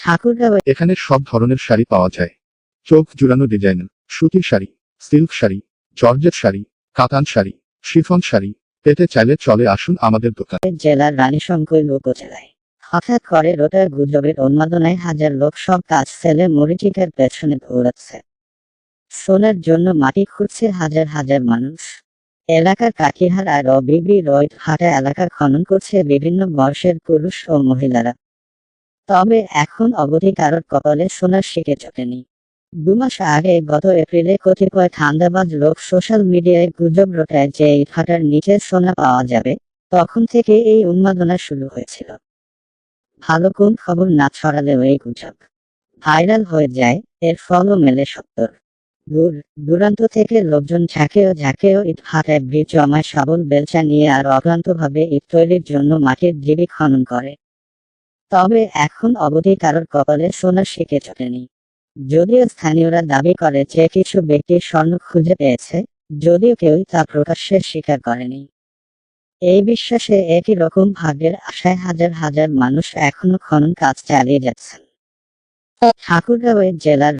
ঠাকুরগাঁও এখানে সব ধরনের শাড়ি পাওয়া যায়। চোখ জুড়ানো ডিজাইন সুতির শাড়ি সিল্ক শাড়ি জর্জেট শাড়ি কাতান শাড়ি শিফন শাড়ি পেতে চাইলে চলে আসুন আমাদের দোকান। জেলার রানীশঙ্কৈল উপজেলায় হঠাৎ করে রোটার গুজবের উন্মাদনায় হাজার লোক সব কাজ ছেলে মরিচিকার পেছনে দৌড়াচ্ছে। সোনার জন্য মাটি খুঁড়ছে হাজার হাজার মানুষ। এলাকার কাকিহার আর বিবি রয়েড হাটা এলাকা খনন করছে বিভিন্ন বয়সের পুরুষ ও মহিলারা। তবে এখন অবধি কারোর কপালে সোনার শিখে চটেনি দু মাস আগে গত এপ্রিলে কতিপয় ঠান্ডাবাজ লোক সোশ্যাল মিডিয়ায় গুজব রটায় যে এই ফাটার নিচে সোনা পাওয়া যাবে, তখন থেকে এই উন্মাদনা শুরু হয়েছিল। ভালো কোন খবর না ছড়ালেও এই গুজব। ভাইরাল হয়ে যায়, এর ফলও মেলে সত্তর। দূর, দূরান্ত থেকে লোকজন ঝাঁকেও ঝাঁকেও ইট হাটায় ব্রিজ জমায় শাবল বেলচা নিয়ে আর অক্লান্তভাবে ইট তৈরির জন্য মাটির ঢিবি খনন করে। তবে এখন অবধি কারোর কপালে সোনা শিখে চটেনি। যদিও স্থানীয়রা দাবি করে যে কিছু ব্যক্তি স্বর্ণ খুঁজে পেয়েছে, যদিও কেউই তা প্রকাশ্যে স্বীকার করেনি। এই বিশ্বাসে একই রকম ভাগের আশায় হাজার হাজার মানুষ এখনও খনন কাজ চালিয়ে যাচ্ছেন। ঠাকুরগাঁও জেলার